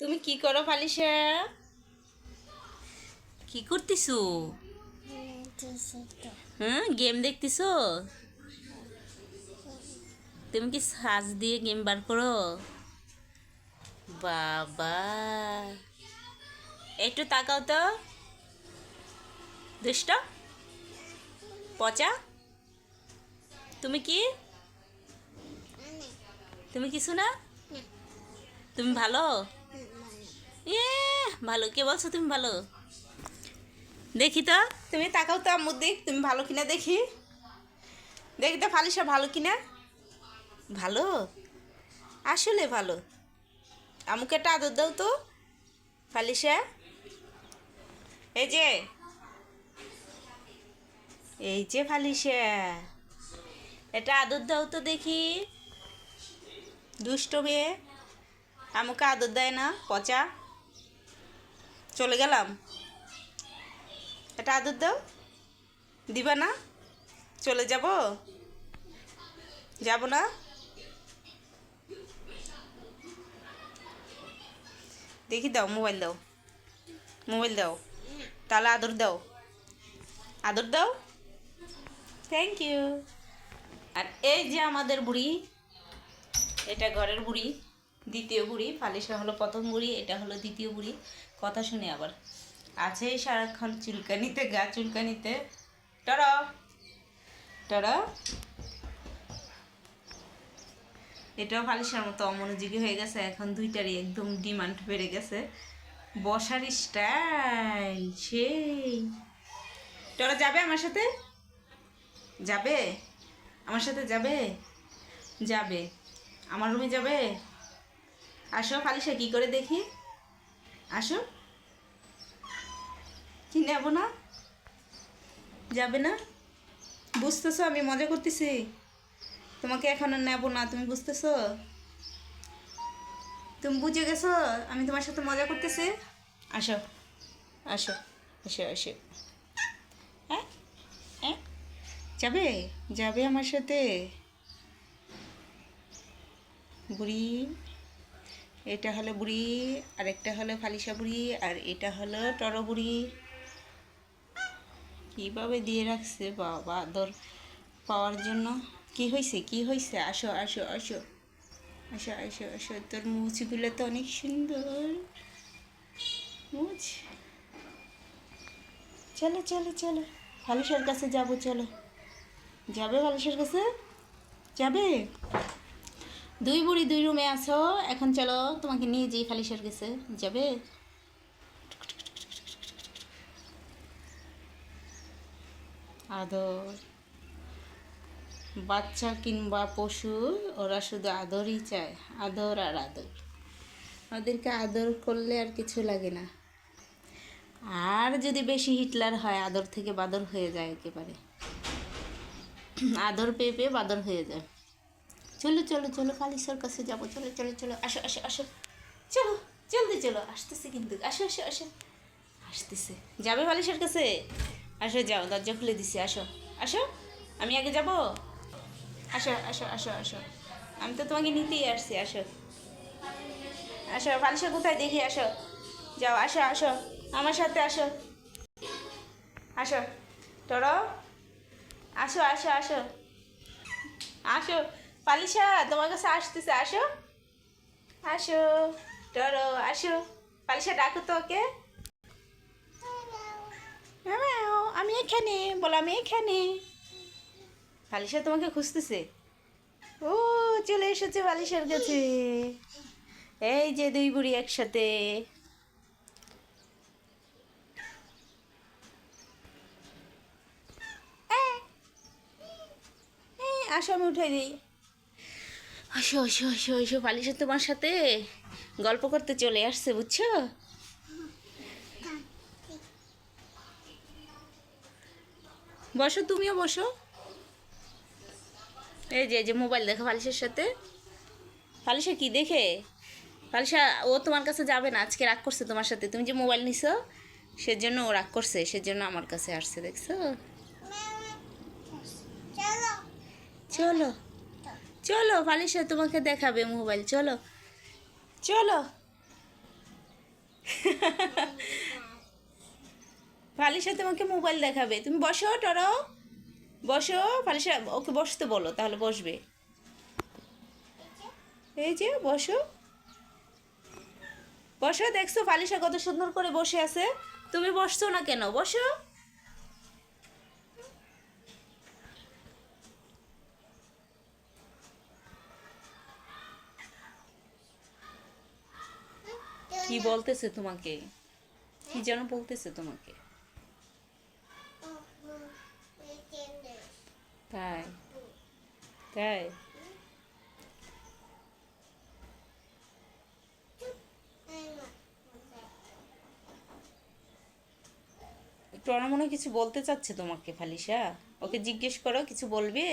তুমি কি করো পালিশা? কি করতেছো? হ্যাঁ গেম দেখতেছো? তুমি কি সাজ দিয়ে গেম বার করো? বাবা। একটু তাকাও তো। দুষ্ট? পচা? তুমি কি? তুমি কিছু না? তুমি ভালো? ইয়ে ভালো। কে বলছো তুমি ভালো? দেখি তো। তুমি তাকাও তো আম্মুর দিক তুমি ভালো কিনা দেখি। দেখি তো ফালিসা ভালো কিনা। ভালো? আসলে ভালো। আমুকে একটা আদর দাও তো ফালিসা এই যে। এই যে ফালিসা এটা আদর দাও তো দেখি। দুষ্ট মেয়ে। আমাকে আদর দেয় না, পচা। চলে গেলাম? এটা আদর দাও। দিবা না? চলে যাব? যাব না? দেখি দাও, মোবাইল দাও। মোবাইল দাও। তাহলে আদর দাও। আদর দাও। থ্যাংক ইউ আর এই যে আমাদের বুড়ি, এটা ঘরের বুড়ি, দ্বিতীয় বুড়ি, ফালিশা হলো প্রথম বুড়ি, এটা হলো দ্বিতীয় বুড়ি। কথা শুনে আবার। আছে সারাক্ষণ চুলকানিতে, গা চুলকানিতে। টর টর এটাও ফালিশার মতো অমনোযোগী হয়ে গেছে। এখন দুইটারই একদম ডিমান্ড বেড়ে গেছে। বসার স্টাইল সেই। টরা যাবে আমার সাথে? যাবে? আমার সাথে যাবে? যাবে। আমার রুমে যাবে? আসো ফালিশা, কি করে দেখি? আসো। কি নেব না? যাবে না? বুঝতেছো আমি মজা করতেছি? তোমাকে এখন নেব না, তুমি বুঝতেছো? তুমি বুঝে গেছো আমি তোমার সাথে মজা করতেছি? আসো আসো আসো আসো। হ্যাঁ? হ্যাঁ? যাবে? যাবে আমার সাথে। বুড়ি। এটা হলো বুড়ি আর একটা হলো ফালিশা বুড়ি, আর এটা হলো টর বুড়ি। কীভাবে দিয়ে রাখছে বাবা দর পাওয়ার জন্য? কি হয়েছে কি হয়েছে আসো আসো আসো। আসো আসো আসো। তোর মুছগুলো তো অনেক সুন্দর। মুছ চলো চলো চলো। ফালিশার কাছে যাব, চলো। যাবে ফালিশার কাছে? যাবে? দুই বুড়ি দুই রুমে আছো, এখন চলো তোমাকে নিয়ে যাই ফালিশার কাছে যাবে? আদর। বাচ্চা কিংবা পশু, ওরা শুধু আদরই চায়, আদর আর আদর। ওদেরকে আদর করলে আর কিছু লাগে না। আর যদি বেশি হিটলার হয়, আদর থেকে বাদর হয়ে যায় একেবারে। আদর পেয়ে পেয়ে বাদর হয়ে যায়। চলো চলো চলো ফালিসার কাছে যাব। চলো চলো চলো, আসো আসো আসো। চলো, জলদি চলো, আসতেছে কিন্তু, আসো আসো আসো। আসতেছে। যাবে ফালিসার কাছে? আসো, যাও, দরজা খুলে দিছি, আসো। আসো, আমি আগে যাব? আসো আসো আসো আসো। আমি তো তোমাকে নিতেই আসছি, আসো। আসো ফালিসা কোথায়? দেখি, আসো। যাও, আসো আসো, আমার সাথে আসো। আসো তোর আসো আসো আসো। আসো পালিশা, তোমার কাছে আসতেছে, আসো। আসো টরো আসো। পালিশা, ডাকো তো ওকে। আমি এখানে, বলো, আমি এখানে। পালিশা তোমাকে খুঁজতেছে। ও, চলে এসেছে পালিশার কাছে। এই যে দুই বুড়ি একসাথে। আসো, আমি উঠাই দিই। আসো আসো আসো আসো পালিশা তোমার সাথে। গল্প করতে চলে আসছে বুঝছ? বসো তুমিও বসো। এই যে যে মোবাইল দেখো ফালিশের সাথে। ফালিশা কি দেখে? ফালিশা ও তোমার কাছে যাবে না আজকে রাগ করছে তোমার সাথে। তুমি যে মোবাইল নিছো সেজন্য ও রাগ করছে সেজন্য আমার কাছে আসছে দেখছ? চলো। চলো ফালিশা তোমাকে দেখাবে মোবাইল চলো। চলো। ফালিশা তোমাকে মোবাইল দেখাবে। তুমি বসো, টরো। বসো ফালিশা ওকে বসতে বলো, তাহলে বসবে। এই যে, বসো। বসো, দেখছ ফালিশা কত সুন্দর করে বসে আছে। তুমি বসছো না কেন? বসো। কি বলতেছে তোমাকে? কি যেন বলতেছে তোমাকে? তাই তাই। টনা মনে কিছু বলতে চাচ্ছে তোমাকে, ফালিশা? ওকে জিজ্ঞেস করো, কিছু বলবে?